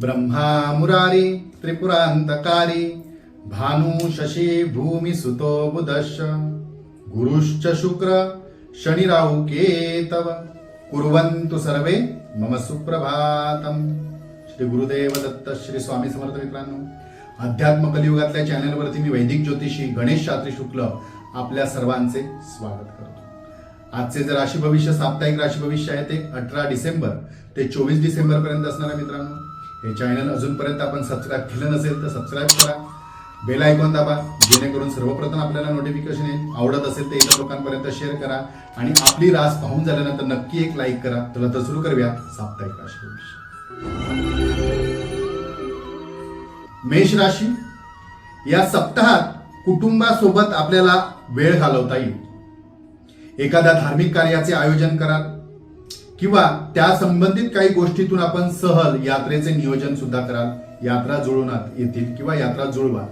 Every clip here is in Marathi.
ब्रह्मा मुरारी त्रिपुरांतकारी भानु शशी भूमी सुतो बुधश्च। गुरुश्च शुक्र शनिराहु केतव। कुर्वन्तु सर्वे मम सुप्रभातम। श्री गुरुदेव दत्त श्री स्वामी समर्थ मित्रांनो अध्यात्म कलियुगातल्या चॅनलवरती मी वैदिक ज्योतिषी गणेश शास्त्री शुक्ल आपल्या सर्वांचे स्वागत करतो. आजचे जे राशी भविष्य साप्ताहिक राशी भविष्य आहे ते अठरा डिसेंबर ते चोवीस डिसेंबर पर्यंत असणार आहे मित्रांनो. हे चॅनल अजूनपर्यंत आपण सबस्क्राईब केलं नसेल तर सबस्क्राईब करा. बेल आयकॉन दाबा जेणेकरून सर्वप्रथम आपल्याला नोटिफिकेशन येईल. आवडत असेल तर इतर लोकांपर्यंत शेअर करा आणि आपली रास पाहून झाल्यानंतर नक्की एक लाईक करा. चला तर सुरू करूया साप्ताहिक राशी भविष्य. मेष राशी या सप्ताहात कुटुंबासोबत आपल्याला वेळ घालवता येईल. एखाद्या धार्मिक कार्याचे आयोजन करा किंवा त्या संबंधित काही गोष्टीतून आपण सहल यात्रेचे नियोजन सुद्धा कराल यात्रा जुळवण्यात येतील किंवा यात्रा जुळवा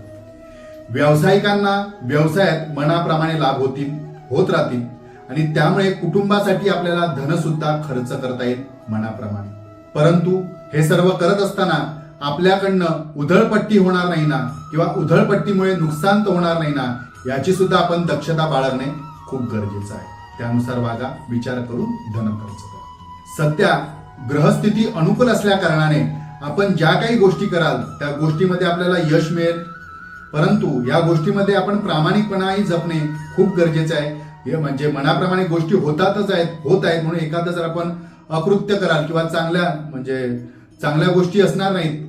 व्यावसायिकांना व्यवसायात मनाप्रमाणे लाभ होतील होत राहतील आणि त्यामुळे कुटुंबासाठी आपल्याला धन सुद्धा खर्च करता येईल मनाप्रमाणे. परंतु हे सर्व करत असताना आपल्याकडनं उधळपट्टी होणार नाही ना किंवा उधळपट्टीमुळे नुकसान तर होणार नाही ना याची सुद्धा आपण दक्षता बाळगणे खूप गरजेचं आहे. त्यानुसार वागा विचार करून धन खर्च करा. सध्या ग्रहस्थिती अनुकूल असल्या कारणाने आपण ज्या काही गोष्टी कराल त्या गोष्टीमध्ये आपल्याला यश मिळेल. परंतु या गोष्टीमध्ये आपण प्रामाणिकपणाही जपणे खूप गरजेचं आहे. हे म्हणजे मनाप्रमाणे गोष्टी होतातच आहेत होत आहेत म्हणून एखादं जर आपण अकृत्य कराल किंवा चांगल्या म्हणजे चांगल्या गोष्टी असणार नाहीत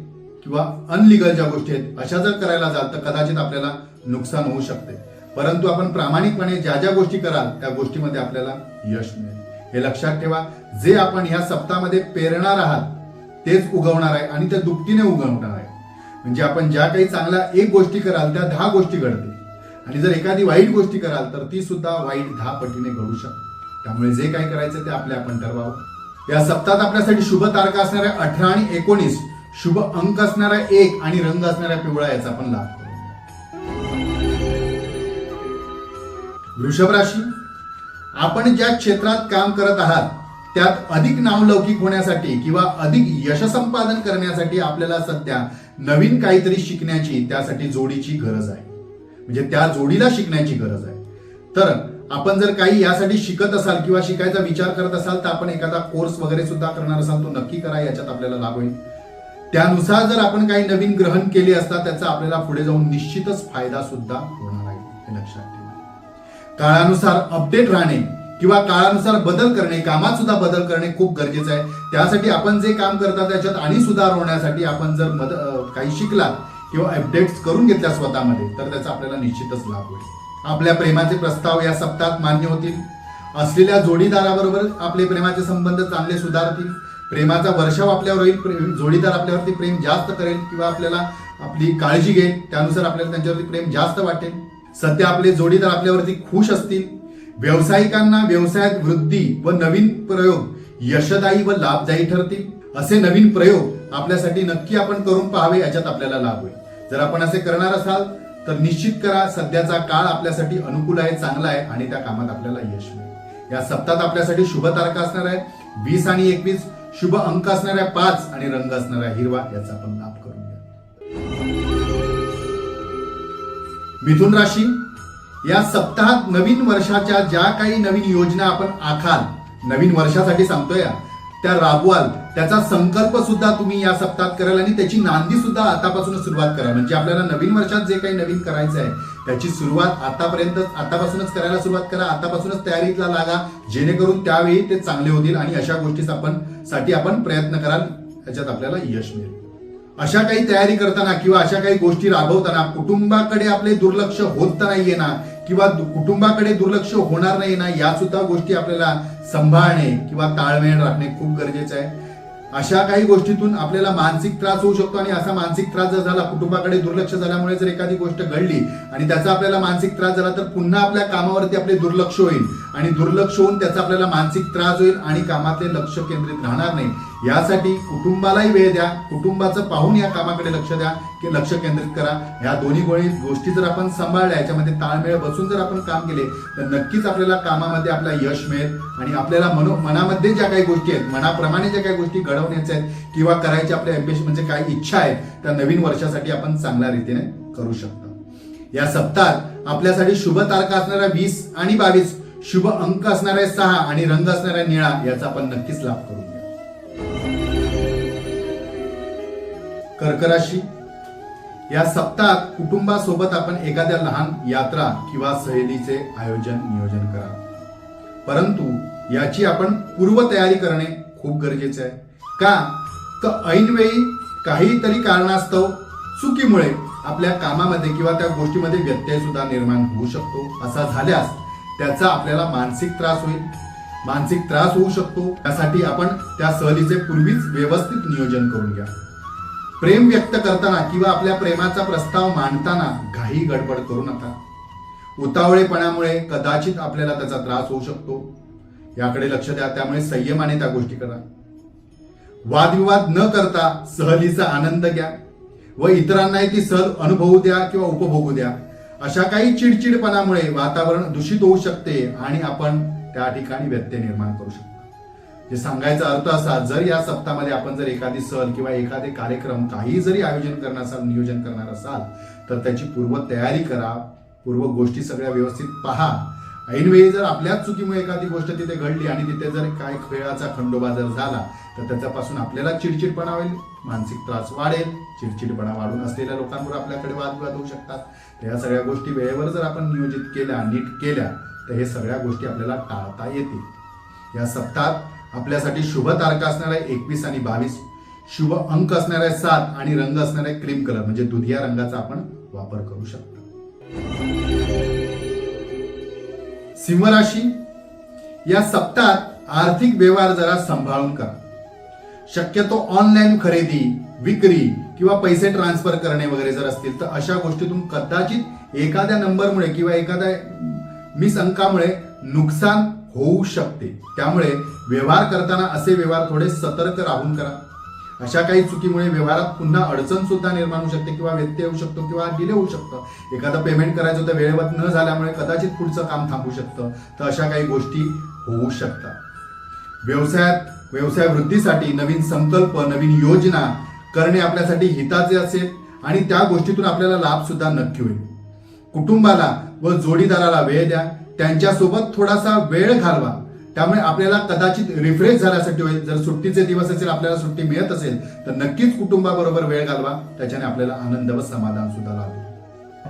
किंवा अनलिगल ज्या गोष्टी आहेत अशा जर करायला जाल तर कदाचित आपल्याला नुकसान होऊ शकते. परंतु आपण प्रामाणिकपणे ज्या ज्या गोष्टी कराल त्या गोष्टीमध्ये आपल्याला यश मिळेल. हे लक्षात ठेवा जे आपण ह्या सप्ताहामध्ये पेरणार आहात तेच उगवणार आहे आणि त्या दुपटीने उगवणार आहे. म्हणजे आपण ज्या काही चांगल्या एक गोष्टी कराल त्या दहा गोष्टी घडतील. आणि जर एखादी वाईट गोष्टी कराल तर ती सुद्धा वाईट दहा पटीने घडू शकते. त्यामुळे जे काही करायचं ते आपले आपण ठरवावं. या सप्ताहात आपल्यासाठी शुभ तारखा असणाऱ्या अठरा आणि एकोणीस शुभ अंक असणारा एक आणि रंग असणाऱ्या पिवळा याचा आपण लाभ वृषभ राशी. आपण ज्या क्षेत्रात काम करत आहात त्यात अधिक नावलौकिक होण्यासाठी किंवा अधिक यशसंपादन करण्यासाठी आपल्याला सध्या नवीन काहीतरी शिकण्याची त्यासाठी जोडीची गरज आहे. म्हणजे त्या जोडीला शिकण्याची गरज आहे. तर आपण जर काही यासाठी शिकत असाल किंवा शिकायचा विचार करत असाल तर आपण एखादा कोर्स वगैरे सुद्धा करणार असाल तो नक्की करा याच्यात आपल्याला लाभ होईल. त्यानुसार जर आपण काही नवीन ग्रहण केले असता त्याचा आपल्याला पुढे जाऊन निश्चितच फायदा सुद्धा होणार आहे हे लक्षात काळानुसार अपडेट राहणे किंवा काळानुसार बदल करणे कामात सुद्धा बदल करणे खूप गरजेचं आहे. त्यासाठी आपण जे काम करता त्याच्यात आणि सुधार होण्यासाठी आपण जर मद काही शिकलात किंवा अपडेट्स करून घेतल्या स्वतःमध्ये तर त्याचा आपल्याला निश्चितच लाभ होईल. आपल्या प्रेमाचे प्रस्ताव या सप्ताहात मान्य होतील. असलेल्या जोडीदाराबरोबर आपले प्रेमाचे संबंध चांगले सुधारतील. प्रेमाचा वर्षाव आपल्यावर होईल. प्रेम- जोडीदार आपल्यावरती प्रेम जास्त करेल किंवा आपल्याला आपली काळजी घेईल. त्यानुसार आपल्याला त्यांच्यावरती प्रेम जास्त वाटेल. सध्या आपले जोडीदार आपल्यावरती खुश असतील. व्यावसायिकांना व्यवसायात वृद्धी व नवीन प्रयोग यशदायी व लाभदायी ठरतील. असे नवीन प्रयोग आपल्यासाठी नक्की आपण करून पाहावे याच्यात आपल्याला लाभ होईल. जर आपण असे करणार असाल तर निश्चित करा सध्याचा काळ आपल्यासाठी अनुकूल आहे चांगला आहे आणि त्या कामात आपल्याला यश मिळेल. या सप्तात आपल्यासाठी शुभ तारखा असणार आहेत वीस आणि एकवीस शुभ अंक असणाऱ्या पाच आणि रंग असणाऱ्या हिरवा याचा आपण लाभ करू. मिथुन राशी या सप्ताहात नवीन वर्षाच्या ज्या काही नवीन योजना आपण आखाल नवीन वर्षासाठी सांगतोय या, त्या राबवाल त्याचा संकल्प सुद्धा तुम्ही या सप्ताहात कराल आणि त्याची नांदी सुद्धा आतापासूनच सुरुवात करा म्हणजे आपल्याला नवीन वर्षात जे काही नवीन करायचं आहे त्याची सुरुवात आतापर्यंत आतापासूनच करायला सुरुवात करा आतापासूनच तयारीला लागा जेणेकरून त्यावेळी ते चांगले होतील आणि अशा गोष्टी आपण साठी आपण प्रयत्न कराल याच्यात आपल्याला यश मिळेल. अशा काही तयारी करताना किंवा अशा काही गोष्टी राबवताना कुटुंबाकडे आपले दुर्लक्ष होत नाहीये ना किंवा कुटुंबाकडे दुर्लक्ष होणार नाही ना या सुद्धा गोष्टी आपल्याला सांभाळणे किंवा ताळमेळ राखणे खूप गरजेचं आहे. अशा काही गोष्टीतून आपल्याला मानसिक त्रास होऊ शकतो आणि असा मानसिक त्रास जर झाला कुटुंबाकडे दुर्लक्ष झाल्यामुळे जर एखादी गोष्ट घडली आणि त्याचा आपल्याला मानसिक त्रास झाला तर पुन्हा आपल्या कामावरती आपले दुर्लक्ष होईल. आणि दुर्लक्ष होऊन त्याचा आपल्याला मानसिक त्रास होईल आणि कामातले लक्ष केंद्रित राहणार नाही. यासाठी कुटुंबालाही वेळ द्या कुटुंबाचं पाहून या कामाकडे लक्ष द्या की लक्ष केंद्रित करा. ह्या दोन्ही गोळी गोष्टी जर आपण सांभाळल्या याच्यामध्ये ताळमेळ बसून जर आपण काम केले तर नक्कीच आपल्याला कामामध्ये आपला यश मिळेल. आणि आपल्याला मनो मनामध्ये ज्या काही गोष्टी आहेत मनाप्रमाणे ज्या काही गोष्टी घडवण्याच्या आहेत किंवा करायच्या आपल्या अभ्यास म्हणजे काय इच्छा आहेत त्या नवीन वर्षासाठी आपण चांगल्या रीतीने करू शकतो. या सप्ताहात आपल्यासाठी शुभ तारखा असणाऱ्या वीस आणि बावीस शुभ अंक असणाऱ्या सहा आणि रंग असणाऱ्या निळा याचा आपण नक्कीच लाभ करू. कर्कराशी. या सप्ताहात कुटुंबासोबत आपण एखाद्या लहान यात्रा किंवा सहलीचे आयोजन नियोजन करा. परंतु याची आपण पूर्वतयारी करणे खूप गरजेचे आहे. का? तर ऐनवेळी काहीतरी कारणास्तव चुकीमुळे आपल्या कामामध्ये किंवा त्या गोष्टीमध्ये व्यत्यय सुद्धा निर्माण होऊ शकतो. असा झाल्यास त्याचा आपल्याला मानसिक त्रास होईल. मानसिक त्रास होऊ शकतो. त्यासाठी आपण त्या सहलीचे पूर्वीच व्यवस्थित नियोजन करून घ्या. प्रेम व्यक्त करताना किंवा आपल्या प्रेमाचा प्रस्ताव मांडताना घाई गडबड करू नका. उतावळेपणामुळे कदाचित आपल्याला त्याचा त्रास होऊ शकतो. याकडे लक्ष द्या त्यामुळे संयमाने त्या गोष्टी करा. वादविवाद न करता सहलीचा आनंद घ्या. व इतरांनाही ती सहल अनुभवू द्या किंवा उपभोगू द्या. अशा काही चिडचिडपणामुळे वातावरण दूषित होऊ शकते आणि आपण त्या ठिकाणी व्यत्यय निर्माण करू शकतो. हे सांगायचा अर्थ असा जर या सप्ताहामध्ये आपण जर एखादी सण किंवा एखादे कार्यक्रम काही जरी आयोजन करणार असाल नियोजन करणार असाल तर त्याची पूर्व तयारी करा पूर्व गोष्टी सगळ्या व्यवस्थित पहा. ऐनवेळी जर आपल्याच चुकीमुळे एखादी गोष्ट तिथे घडली आणि तिथे जर काय खेळाचा खंडोबा जर झाला तर त्याच्यापासून आपल्याला चिडचिडपणा होईल मानसिक त्रास वाढेल चिडचिडपणा वाढून असलेल्या लोकांवर आपल्याकडे वादविवाद होऊ शकतात. तर या सगळ्या गोष्टी वेळेवर जर आपण नियोजित केल्या नीट केल्या तर हे सगळ्या गोष्टी आपल्याला टाळता येतील. या सप्ताहात आपल्यासाठी शुभ तारखा असणाऱ्या एकवीस आणि बावीस. शुभ अंक असणाऱ्या सात आणि रंग असणाऱ्या क्रीम कलर म्हणजे दुधिया रंगाचा आपण वापर करू शकतो. सिंह राशी या सप्ताहात आर्थिक व्यवहार जरा सांभाळून करा. शक्यतो ऑनलाईन खरेदी विक्री किंवा पैसे ट्रान्सफर करणे वगैरे जर असतील तर अशा गोष्टीतून कदाचित एखाद्या नंबरमुळे किंवा एखाद्या मिस अंकामुळे नुकसान होऊ शकते. त्यामुळे व्यवहार करताना असे व्यवहार थोडे सतर्क राहून करा. अशा काही चुकीमुळे व्यवहारात पुन्हा अडचण सुद्धा निर्माण होऊ शकते किंवा व्यत्यय येऊ शकतो किंवा डिले होऊ शकतं. एखादं पेमेंट करायचं होतं वेळेवर न झाल्यामुळे कदाचित पुढचं काम थांबू शकतं. तर अशा काही गोष्टी होऊ शकतात. व्यवसायात व्यवसाय वृद्धीसाठी नवीन संकल्प नवीन योजना करणे आपल्यासाठी हिताचे असेल आणि त्या गोष्टीतून आपल्याला लाभ सुद्धा नक्की होईल. कुटुंबाला व जोडीदाराला वेळ द्या. त्यांच्यासोबत थोडासा वेळ घालवा. त्यामुळे आपल्याला कदाचित रिफ्रेश झाल्यासाठी होईल. जर सुट्टीचे दिवस असेल आपल्याला सुट्टी मिळत असेल तर नक्कीच कुटुंबाबरोबर वेळ घालवा. त्याच्याने आपल्याला आनंद व समाधान सुद्धा लाभेल.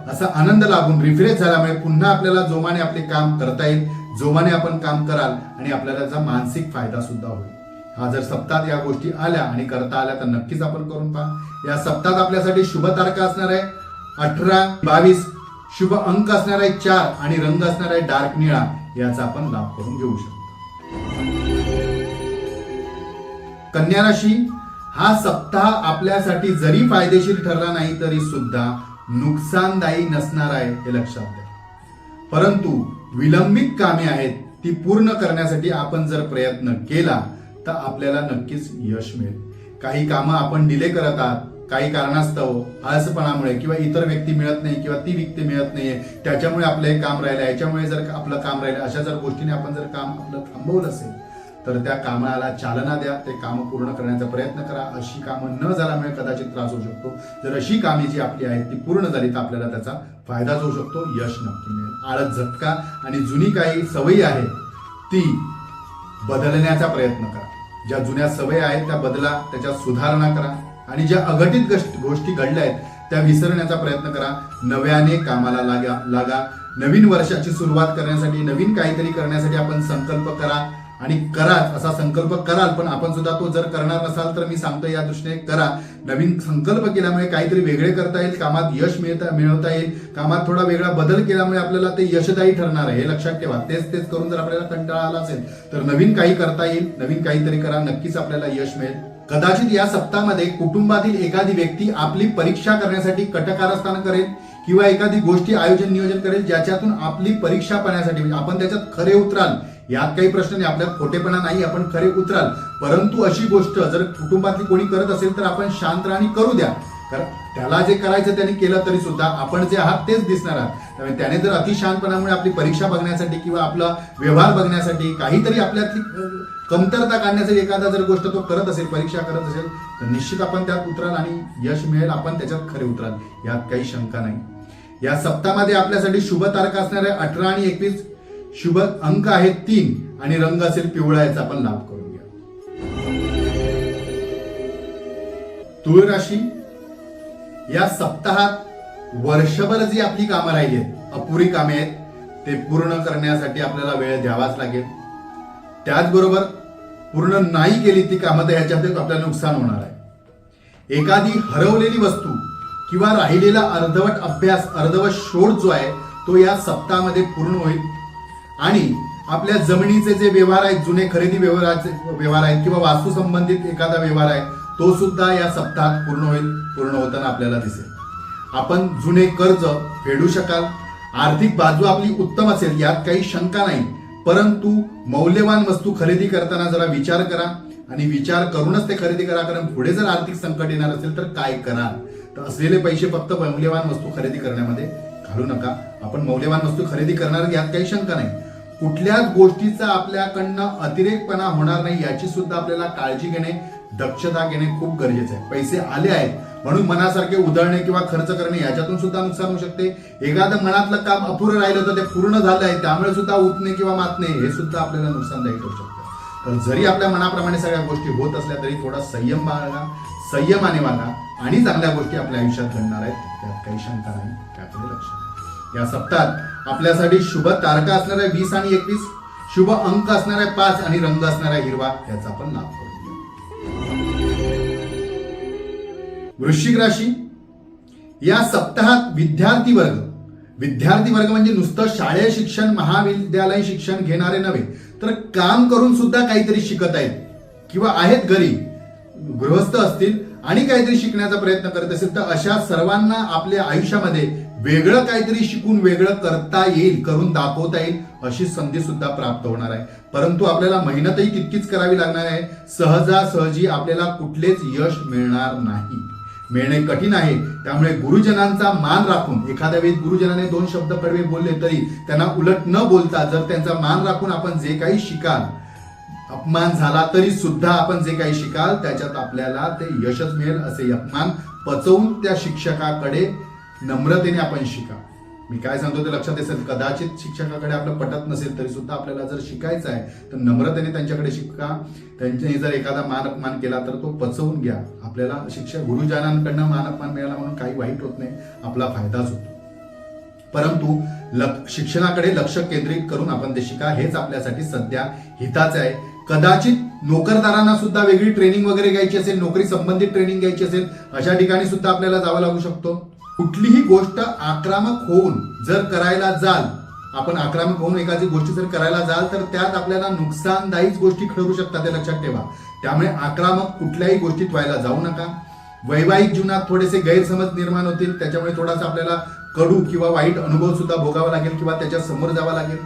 असा आनंद लाभून रिफ्रेश झाल्यामुळे पुन्हा आपल्याला जोमाने आपले काम करता येईल. जोमाने आपण काम कराल आणि आपल्याला त्याचा मानसिक फायदा सुद्धा होईल. हा जर सप्ताहात या गोष्टी आल्या आणि करता आल्या तर नक्कीच आपण करून पहा. या सप्ताहात आपल्यासाठी शुभ तारखा असणार आहे. अठरा बावीस शुभ अंक असणार आहे चार आणि रंग असणार आहे डार्क निळा याचा आपण लाभ करून घेऊ शकतो. कन्या राशी हा सप्ताह आपल्यासाठी जरी फायदेशीर ठरला नाही तरी सुद्धा नुकसानदायी नसणार आहे हे लक्षात द्या. परंतु विलंबित कामे आहेत ती पूर्ण करण्यासाठी आपण जर प्रयत्न केला तर आपल्याला नक्कीच यश मिळेल. काही कामं आपण डिले करत आहात काही कारणास्तव आळसपणामुळे किंवा इतर व्यक्ती मिळत नाही किंवा ती व्यक्ती मिळत नाहीये त्याच्यामुळे आपलं हे काम राहिलं याच्यामुळे जर आपलं काम राहिलं अशा जर गोष्टीने आपण जर काम आपलं थांबवलं असेल तर त्या कामाला चालना द्या ते काम पूर्ण करण्याचा प्रयत्न करा. अशी कामं न झाल्यामुळे कदाचित त्रास होऊ शकतो. जर अशी कामे जी आपली आहेत ती पूर्ण झाली तर आपल्याला त्याचा फायदाच होऊ शकतो. यश नक्की मिळेल. आळस झटका आणि जुनी काही सवयी आहेत ती बदलण्याचा प्रयत्न करा. ज्या जुन्या सवयी आहेत त्या बदला त्याच्यात सुधारणा करा. आणि ज्या अघटित गोष्टी घडल्या आहेत त्या विसरण्याचा प्रयत्न करा. नव्याने कामाला लागा लागा. नवीन वर्षाची सुरुवात करण्यासाठी नवीन काहीतरी करण्यासाठी आपण संकल्प करा. आणि कराच असा संकल्प कराल पण आपण सुद्धा तो जर करणार नसाल तर मी सांगतो या दृष्टीने करा. नवीन संकल्प केल्यामुळे काहीतरी वेगळे करता येईल कामात यश मिळता मिळवता येईल. कामात थोडा वेगळा बदल केल्यामुळे आपल्याला ते यशदायी ठरणार आहे हे लक्षात ठेवा. तेच तेच करून जर आपल्याला कंटाळा आला असेल तर नवीन काही करता येईल नवीन काहीतरी करा नक्कीच आपल्याला यश मिळेल. कदाचित या सप्ताहामध्ये कुटुंबातील एखादी व्यक्ती आपली परीक्षा करण्यासाठी कटकारस्थान करेल किंवा एखादी गोष्टी आयोजन नियोजन करेल ज्याच्यातून आपली परीक्षा पाहण्यासाठी म्हणजे आपण त्याच्यात खरे उतराल. यात काही प्रश्न नाही आपल्यात खोटेपणा नाही आपण खरे उतराल. परंतु अशी गोष्ट जर कुटुंबातली कोणी करत असेल तर आपण शांत राहणी करू द्या. कारण त्याला जे करायचं त्यांनी केलं तरी सुद्धा आपण जे आहात तेच दिसणार आहात. त्यामुळे त्याने जर अतिशांतपणामुळे आपली परीक्षा बघण्यासाठी किंवा आपला व्यवहार बघण्यासाठी काहीतरी आपल्यातली कमतरता काढण्यासाठी एखादा जर गोष्ट तो करत असेल परीक्षा करत असेल तर निश्चित आपण त्यात उतराल आणि यश मिळेल आपण त्याच्यात खरे उतराल. यात काही शंका नाही. या सप्ताहामध्ये आपल्यासाठी शुभ तारखा असणारे अठरा आणि एकवीस शुभ अंक आहेत तीन आणि रंग असेल पिवळा याचा आपण लाभ करून घ्या. तुळ राशी या सप्ताहात वर्षभर जी आपली कामं राहिली आहेत अपुरी कामे आहेत ते पूर्ण करण्यासाठी आपल्याला वेळ द्यावाच लागेल. त्याचबरोबर पूर्ण नाही केली ती कामं तर ह्याच्यात आपल्याला नुकसान होणार आहे. एखादी हरवलेली वस्तू किंवा राहिलेला अर्धवट अभ्यास अर्धवट शोध जो आहे तो या सप्ताहामध्ये पूर्ण होईल. आणि आपल्या जमिनीचे जे व्यवहार आहेत जुने खरेदी व्यवहाराचे व्यवहार आहेत किंवा वास्तू संबंधित एखादा व्यवहार आहे तो सुद्धा या सप्ताहात पूर्ण होईल पूर्ण होताना आपल्याला दिसेल. आपण जुने कर्ज फेडू शकाल. आर्थिक बाजू आपली उत्तम असेल यात काही शंका नाही. परंतु मौल्यवान वस्तू खरेदी करताना जरा विचार करा. आणि विचार करूनच ते खरेदी करा कारण पुढे जर आर्थिक संकट येणार असेल तर काय कराल? तर असलेले पैसे फक्त मौल्यवान वस्तू खरेदी करण्यामध्ये घालू नका. आपण मौल्यवान वस्तू खरेदी करणार यात काही शंका नाही. कुठल्याच गोष्टीचा आपल्याकडनं अतिरेकपणा होणार नाही याची सुद्धा आपल्याला काळजी घेणे दक्षता घेणे खूप गरजेचं आहे. पैसे आले आहेत म्हणून मनासारखे उधळणे किंवा खर्च करणे याच्यातून सुद्धा नुकसान होऊ शकते. एखादं मनातलं काम अपुरं राहिलं तर ते पूर्ण झालं आहे त्यामुळे सुद्धा उठणे किंवा मातणे हे सुद्धा आपल्याला नुकसानदायी होऊ शकतं. तर जरी आपल्या मनाप्रमाणे सगळ्या गोष्टी होत असल्या तरी थोडा संयम बाळगा संयमाने वागा आणि चांगल्या गोष्टी आपल्या आयुष्यात घडणार आहेत त्यात काही शंका नाही त्याकडे लक्ष या सप्ताहात आपल्यासाठी शुभ तारका असणाऱ्या वीस आणि एकवीस शुभ अंक असणाऱ्या पाच आणि रंग असणाऱ्या हिरवा याचा पण लाभ वृश्चिक राशी या सप्ताहात विद्यार्थी वर्ग. विद्यार्थी वर्ग म्हणजे नुसतं शाळेय शिक्षण महाविद्यालय शिक्षण घेणारे नव्हे तर काम करून सुद्धा काहीतरी शिकत आहेत. किंवा आहेत घरी. गृहस्थ असतील आणि काहीतरी शिकण्याचा प्रयत्न करत असेल तर अशा सर्वांना आपल्या आयुष्यामध्ये वेगळं काहीतरी शिकून वेगळं करता येईल करून दाखवता येईल अशी संधी सुद्धा प्राप्त होणार आहे. परंतु आपल्याला मेहनतही तितकीच करावी लागणार आहे. सहजासहजी आपल्याला कुठलेच यश मिळणार नाही. मिळणे कठीण आहे. त्यामुळे गुरुजनांचा मान राखून एखाद्या वेळी गुरुजनाने दोन शब्द कडवे बोलले तरी त्यांना उलट न बोलता जर त्यांचा मान राखून आपण जे काही शिकाल अपमान झाला तरी सुद्धा आपण जे काही शिकाल त्याच्यात आपल्याला ते यशच मिळेल असे अपमान पचवून त्या शिक्षकाकडे नम्रतेने आपण शिका. मी काय सांगतो ते लक्षात असेल कदाचित शिक्षकाकडे आपलं पटत नसेल तरी सुद्धा आपल्याला जर शिकायचं आहे तर नम्रतेने त्यांच्याकडे शिका. त्यांच्यानी जर एखादा मान अपमान केला तर तो पचवून घ्या. आपल्याला शिक्षक गुरुजनांकडनं मान अपमान मिळाला म्हणून काही वाईट होत नाही आपला फायदाच होतो. परंतु लक्ष शिक्षणाकडे लक्ष केंद्रित करून आपण ते शिका हेच आपल्यासाठी सध्या हिताचे आहे. कदाचित नोकरदारांना सुद्धा वेगळी ट्रेनिंग वगैरे घ्यायची असेल नोकरी संबंधित ट्रेनिंग घ्यायची असेल अशा ठिकाणी सुद्धा आपल्याला जावं लागू शकतो. कुठलीही गोष्ट आक्रमक होऊन जर करायला जाल आपण आक्रमक होऊन एखादी गोष्ट जर करायला जाल तर त्यात आपल्याला नुकसानदायीच गोष्टी ठरू शकतात ते लक्षात ठेवा. त्यामुळे आक्रमक कुठल्याही गोष्टीत व्हायला जाऊ नका. वैवाहिक जीवनात थोडेसे गैरसमज निर्माण होतील त्याच्यामुळे थोडासा आपल्याला कडू किंवा वाईट अनुभव सुद्धा भोगावा लागेल किंवा त्याच्यासमोर जावा लागेल.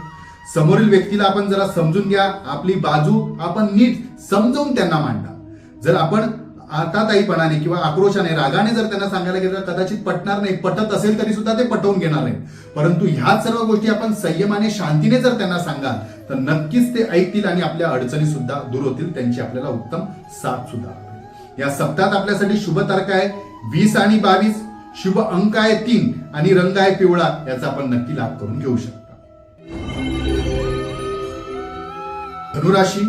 समोरील व्यक्तीला आपण जरा समजून घ्या आपली बाजू आपण नीट समजावून त्यांना मांडा. जर आपण आताताईपणाने किंवा आक्रोशाने रागाने जर त्यांना सांगायला गेलं तर कदाचित पटणार नाही. पटत असेल तरी सुद्धा ते पटवून घेणार नाही परंतु ह्याच सर्व गोष्टी आपण संयमाने शांतीने जर त्यांना सांगाल तर नक्कीच ते ऐकतील आणि आपल्या अडचणी सुद्धा दूर होतील. त्यांची आपल्याला उत्तम साथ सुद्धा या सप्ताहात आपल्यासाठी शुभ तारखा आहे वीस आणि बावीस शुभ अंक आहे तीन आणि रंग आहे पिवळा याचा आपण नक्की लाभ करून घेऊ शकता. धनुराशी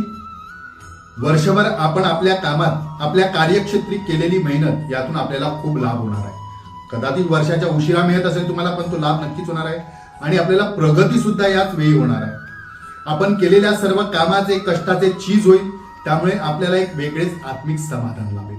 वर्षभर आपण आपल्या कामात आपल्या कार्यक्षेत्री केलेली मेहनत यातून आपल्याला खूप लाभ होणार आहे. कदाचित वर्षाच्या उशिरा मिळत असेल तुम्हाला पण तो लाभ नक्कीच होणार आहे. आणि आपल्याला प्रगती सुद्धा याच वेळी होणार आहे. आपण केलेल्या सर्व कामाचे कष्टाचे चीज होईल त्यामुळे आपल्याला एक वेगळेच आत्मिक समाधान लाभेल.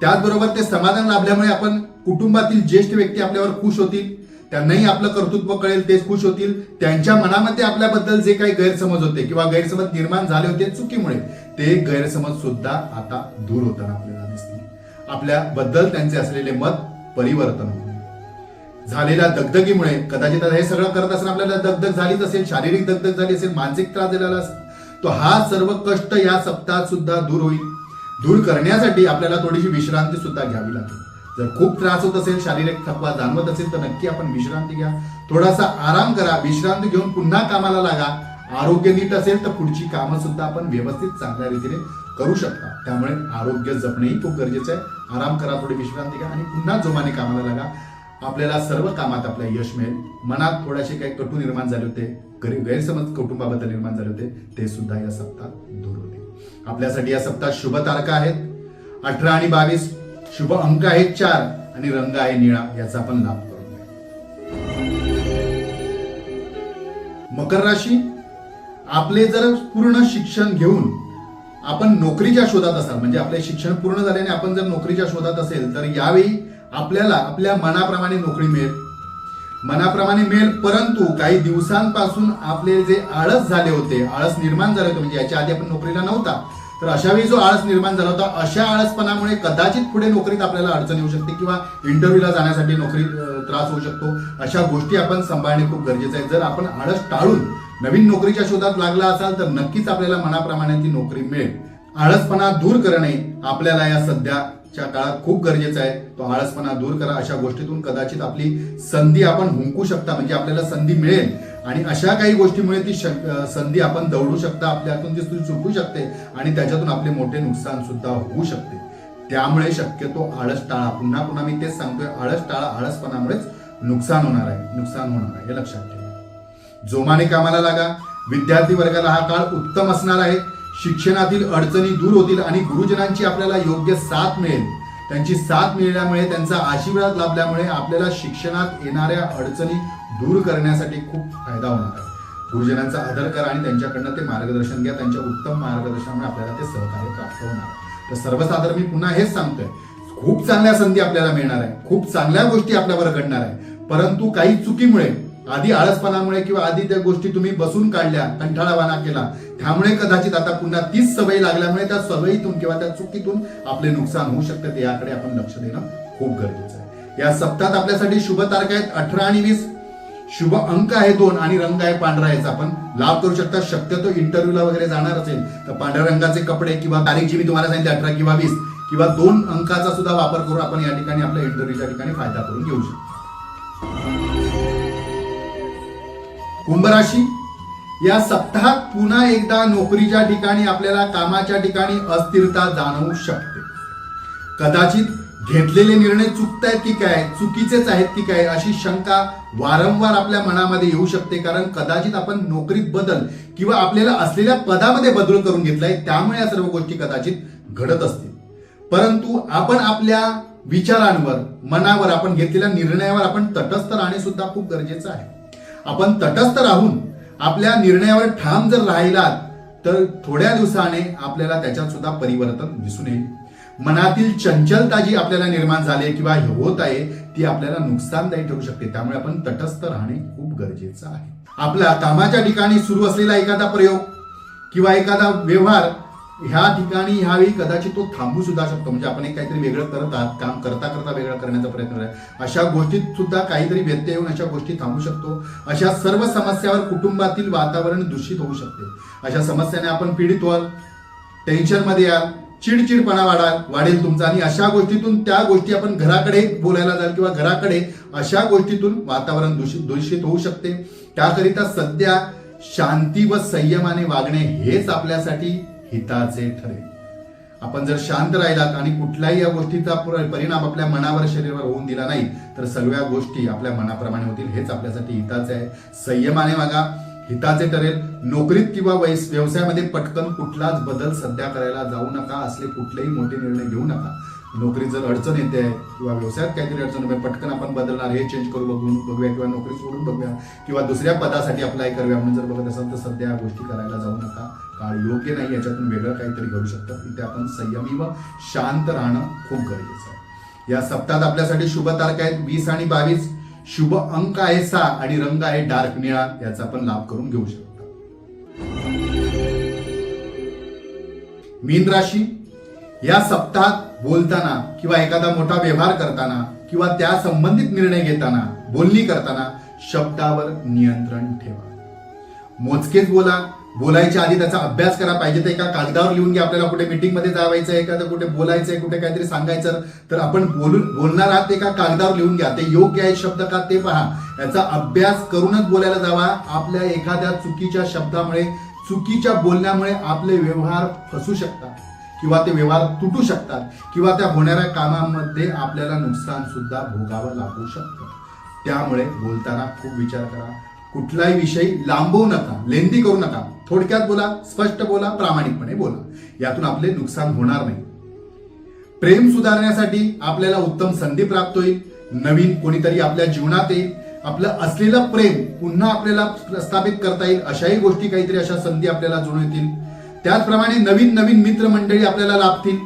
त्याचबरोबर ते समाधान लाभल्यामुळे आपण कुटुंबातील ज्येष्ठ व्यक्ती आपल्यावर खुश होतील त्यांनाही आपलं कर्तृत्व कळेल तेच खुश होतील. त्यांच्या मनामध्ये आपल्याबद्दल जे काही गैरसमज होते किंवा गैरसमज निर्माण झाले होते चुकीमुळे ते गैरसमज सुद्धा आता दूर होताना आपल्याला दिसतील. आपल्याबद्दल त्यांचे असलेले मत परिवर्तन होईल. झालेल्या दगदगीमुळे कदाचित हे सगळं करत असताना आपल्याला दगदग झालीच असेल शारीरिक दगदग झाली असेल मानसिक त्रास झालेला असेल तो हा सर्व कष्ट या सप्ताहात सुद्धा दूर होईल. दूर करण्यासाठी आपल्याला थोडीशी विश्रांती सुद्धा घ्यावी लागेल. जर खूप त्रास होत असेल शारीरिक थकवा जाणवत असेल तर नक्की आपण विश्रांती घ्या. थोडासा आराम करा विश्रांती घेऊन पुन्हा कामाला लागा. आरोग्य नीट असेल तर पुढची कामं सुद्धा आपण व्यवस्थित चांगल्या रीतीने करू शकता. त्यामुळे आरोग्य जपणेही खूप गरजेचं आहे. आराम करा थोडी विश्रांती घ्या आणि पुन्हा जोमाने कामाला लागा. आपल्याला सर्व कामात आपल्या यश मिळेल. मनात थोडेसे काही कटू निर्माण झाले होते गरीब गैरसमज कुटुंबाबद्दल निर्माण झाले होते ते सुद्धा या सप्ताहात दूर होते आपल्यासाठी या सप्ताहात शुभ तारखा आहेत. अठरा आणि बावीस शुभ अंक आहेत चार आणि रंग आहे निळा याचा आपण लाभ करून घ्या. मकर राशी आपले जर पूर्ण शिक्षण घेऊन आपण नोकरीच्या शोधात असाल म्हणजे आपले शिक्षण पूर्ण झाल्याने आपण जर नोकरीच्या शोधात असेल तर यावेळी आपल्याला आपल्या मनाप्रमाणे नोकरी मिळेल मनाप्रमाणे मिळेल परंतु काही दिवसांपासून आपले जे आळस झाले होते आळस निर्माण झाले होते म्हणजे याच्या आधी आपण नोकरीला नव्हता तर अशा वेळी जो आळस निर्माण झाला होता अशा आळसपणामुळे कदाचित पुढे नोकरीत आपल्याला अडचण येऊ शकते किंवा इंटरव्ह्यूला जाण्यासाठी नोकरी त्रास होऊ शकतो. अशा गोष्टी आपण सांभाळणे खूप गरजेचं आहे. जर आपण आळस टाळून नवीन नोकरीच्या शोधात लागला असाल तर नक्कीच आपल्याला मनाप्रमाणे ती नोकरी मिळेल. आळसपणा दूर करणे आपल्याला या सध्याच्या काळात खूप गरजेचं आहे. तो आळसपणा दूर करा. अशा गोष्टीतून कदाचित आपली संधी आपण हुंकू शकता म्हणजे आपल्याला संधी मिळेल. आणि अशा काही गोष्टीमुळे ती शक- संधी आपण दौडू शकता आपल्यातून ती चुकू शकते आणि त्याच्यातून आपले मोठे नुकसान सुद्धा होऊ शकते. त्यामुळे शक्यतो आळस टाळा. पुन्हा पुन्हा मी तेच सांगतोय आळस टाळा आळसपणामुळेच नुकसान होणार आहे. नुकसान होणार आहे हे लक्षात ठेवा. जोमाने कामाला लागा. विद्यार्थी वर्गाला हा काळ उत्तम असणार आहे. शिक्षणातील अडचणी दूर होतील आणि गुरुजनांची आपल्याला योग्य साथ मिळेल. त्यांची साथ मिळाल्यामुळे त्यांचा आशीर्वाद लाभल्यामुळे आपल्याला शिक्षणात येणाऱ्या अडचणी दूर करण्यासाठी खूप फायदा होणार आहे. गुरुजनांचा आदर करा आणि त्यांच्याकडनं ते मार्गदर्शन घ्या. त्यांच्या उत्तम मार्गदर्शनामुळे आपल्याला ते सहकार्य प्राप्त होणार तर सर्वसाधारण मी पुन्हा हेच सांगतोय. खूप चांगल्या संधी आपल्याला मिळणार आहे. खूप चांगल्या गोष्टी आपल्यावर घडणार आहे. परंतु काही चुकीमुळे आधी आळसपणामुळे किंवा आधी त्या गोष्टी तुम्ही बसून काढल्या कंठाळावाना केला त्यामुळे कदाचित आता पुन्हा तीच सवय लागल्यामुळे त्या सवयीतून किंवा त्या चुकीतून आपले नुकसान होऊ शकते. याकडे आपण लक्ष देणं खूप गरजेचं आहे. या सप्ताहात आपल्यासाठी शुभ तारखा आहेत अठरा आणि वीस. शुभ अंक आहे दोन आणि रंग आहे पांढरा याचा. आपण लाभ करू शकता शक्यतो इंटरव्ह्यूला वगैरे जाणार असेल तर पांढऱ्या रंगाचे कपडे किंवा तारीख जी मी तुम्हाला सांगितली अठरा किंवा वीस किंवा दोन अंकाचा सुद्धा वापर करून आपण या ठिकाणी आपल्या इंटरव्ह्यूच्या ठिकाणी फायदा करून घेऊ शकतो. कुंभराशी या सप्ताहात पुन्हा एकदा नोकरीच्या ठिकाणी आपल्याला कामाच्या ठिकाणी अस्थिरता जाणवू शकते. कदाचित घेतलेले निर्णय चुकतायत की काय चुकीचेच आहेत की काय अशी शंका वारंवार आपल्या मनामध्ये येऊ शकते. कारण कदाचित आपण नोकरीत बदल किंवा आपल्याला असलेल्या पदामध्ये बदल करून घेतलाय त्यामुळे या सर्व गोष्टी कदाचित घडत असतील. परंतु आपण आपल्या विचारांवर मनावर आपण घेतलेल्या निर्णयावर आपण तटस्थ राहणे सुद्धा खूप गरजेचं आहे. आपण तटस्थ राहून आपल्या निर्णयावर ठाम जर राहिलात तर थोड्या दिवसाने आपल्याला त्याच्यात सुद्धा परिवर्तन दिसून येईल. मनातील चंचलता जी आपल्याला निर्माण झाली किंवा होत आहे ती आपल्याला नुकसानदायी ठरू शकते. त्यामुळे आपण तटस्थ राहणे खूप गरजेचं आहे. आपल्या कामाच्या ठिकाणी सुरू असलेला एखादा प्रयोग किंवा एखादा व्यवहार ह्या ठिकाणी ह्यावेळी कदाचित तो थांबू सुद्धा शकतो. म्हणजे आपण एक काहीतरी वेगळं करत आहात काम करता करता वेगळं करण्याचा प्रयत्न करत अशा गोष्टीत सुद्धा काहीतरी व्यत्यय येऊन अशा गोष्टी थांबू शकतो. अशा सर्व समस्यावर कुटुंबातील वातावरण दूषित होऊ शकते. अशा समस्याने आपण पीडित व्हाल टेन्शनमध्ये याल चिडचिडपणा वाढाल वाढेल तुमचा. आणि अशा गोष्टीतून त्या गोष्टी आपण घराकडे बोलायला जाल किंवा घराकडे अशा गोष्टीतून वातावरण दूषित दूषित होऊ शकते. त्याकरिता सध्या शांती व संयमाने वागणे हेच आपल्यासाठी हिताचे ठरेल. आपण जर शांत राहिलात आणि कुठल्याही या गोष्टीचा परिणाम आपल्या मनावर शरीरावर होऊन दिला नाही तर सगळ्या गोष्टी आपल्या मनाप्रमाणे होतील हेच आपल्यासाठी हिताचे आहे. संयमाने वागा. हिताचे ठरेल. नोकरीत किंवा वैस- व्यवसायामध्ये पटकन कुठलाच बदल सध्या करायला जाऊ नका असले कुठलेही मोठे निर्णय घेऊ नका. नोकरीत जर अडचण येते किंवा व्यवसायात काहीतरी अडचण होते पटकन आपण बदलणार हे चेंज करू बघून बघूया किंवा नोकरी सोडून बघूया किंवा दुसऱ्या पदासाठी अप्लाय करूया म्हणून जर बघत असाल तर सध्या या गोष्टी करायला जाऊ नका. काळ योग्य नाही याच्यातून वेगळं काहीतरी घडू शकतं. तिथे आपण संयमी व शांत राहणं खूप गरजेचं आहे. या सप्ताहात आपल्यासाठी शुभ तारखा आहेत वीस आणि बावीस. शुभ अंक आहे सा आणि रंग आहे डार्क निळा याचा आपण लाभ करून घेऊ शकतो. मीन राशी या सप्ताहात बोलताना किंवा एखादा मोठा व्यवहार करताना किंवा त्या संबंधित निर्णय घेताना बोलणी करताना शब्दावर नियंत्रण ठेवा. मोजकेच बोला बोलायच्या आधी त्याचा अभ्यास करा. पाहिजे तर एका कागदावर लिहून घ्या. आपल्याला कुठे मीटिंगमध्ये जावायचं आहे एखादं कुठे बोलायचं आहे कुठे काहीतरी सांगायचं. तर आपण बोलून बोलणार आहात ते एका कागदावर लिहून घ्या. ते योग्य आहे शब्द का ते पहा. याचा अभ्यास करूनच बोलायला जावा. आपल्या एखाद्या चुकीच्या शब्दामुळे चुकीच्या बोलण्यामुळे आपले व्यवहार फसू शकतात किंवा ते व्यवहार तुटू शकतात किंवा त्या होणाऱ्या कामामध्ये आपल्याला नुकसान सुद्धा भोगावं लागू शकतं. त्यामुळे बोलताना खूप विचार करा. कुठलाही विषय लांबवू नका लेंदी करू नका. थोडक्यात बोला स्पष्ट बोला प्रामाणिकपणे बोला. यातून आपले नुकसान होणार नाही. प्रेम सुधारण्यासाठी आपल्याला उत्तम संधी प्राप्त होईल. नवीन कोणीतरी आपल्या जीवनात येईल. आपलं असलेलं प्रेम पुन्हा आपल्याला प्रस्थापित करता येईल. अशाही गोष्टी काहीतरी अशा संधी आपल्याला जुळून येतील. त्याचप्रमाणे नवीन नवीन मित्रमंडळी आपल्याला लाभतील.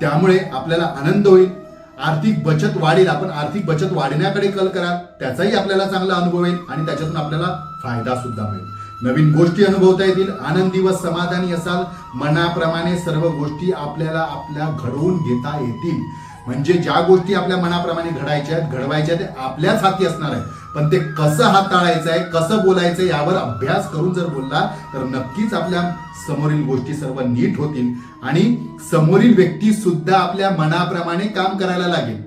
त्यामुळे आपल्याला आनंद होईल. आर्थिक बचत वाढेल आपण आर्थिक बचत वाढण्याकडे कल करा. त्याचाही आपल्याला चांगला अनुभव येईल आणि त्याच्यातून आपल्याला फायदा सुद्धा मिळेल. नवीन गोष्टी अनुभवता येतील आनंदी व समाधानी असाल मनाप्रमाणे सर्व गोष्टी आपल्याला आपल्या घडवून घेता येतील. म्हणजे ज्या गोष्टी आपल्या मनाप्रमाणे घडायच्या आहेत घडवायच्या आहेत ते आपल्याच हाती असणार आहे पण ते कसं हाताळायचं आहे कसं बोलायचं आहे यावर अभ्यास करून जर बोलला तर नक्कीच आपल्या समोरील गोष्टी सर्व नीट होतील आणि समोरील व्यक्ती सुद्धा आपल्या मनाप्रमाणे काम करायला लागेल.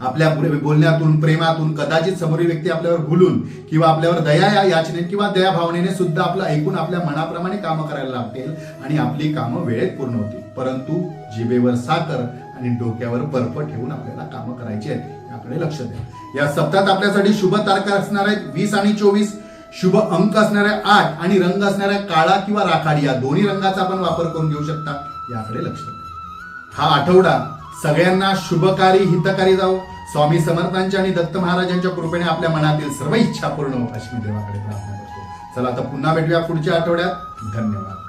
आपल्या बोलण्यातून प्रेमातून कदाचित समोरील व्यक्ती आपल्यावर भुलून किंवा आपल्यावर दया या याचने किंवा दया भावनेने सुद्धा आपलं ऐकून आपल्या मनाप्रमाणे कामं करायला लागतील आणि आपली कामं वेळेत पूर्ण होतील. परंतु जिभेवर साखर आणि डोक्यावर बर्फ ठेवून आपल्याला कामं करायची आहेत. याकडे लक्ष द्या. या सप्ताहात आपल्यासाठी शुभ तारखा असणार आहेत वीस आणि चोवीस शुभ अंक असणाऱ्या आठ आणि रंग असणाऱ्या काळा किंवा राखाडी. या दोन्ही रंगाचा आपण वापर करून घेऊ शकता. याकडे लक्ष द्या. हा आठवडा सगळ्यांना शुभकारी हितकारी जाऊ स्वामी समर्थांच्या आणि दत्त महाराजांच्या कृपेने आपल्या मनातील सर्व इच्छा पूर्ण अशी मी देवाकडे प्रार्थना करतो. चला आता पुन्हा भेटूया पुढच्या आठवड्यात. धन्यवाद.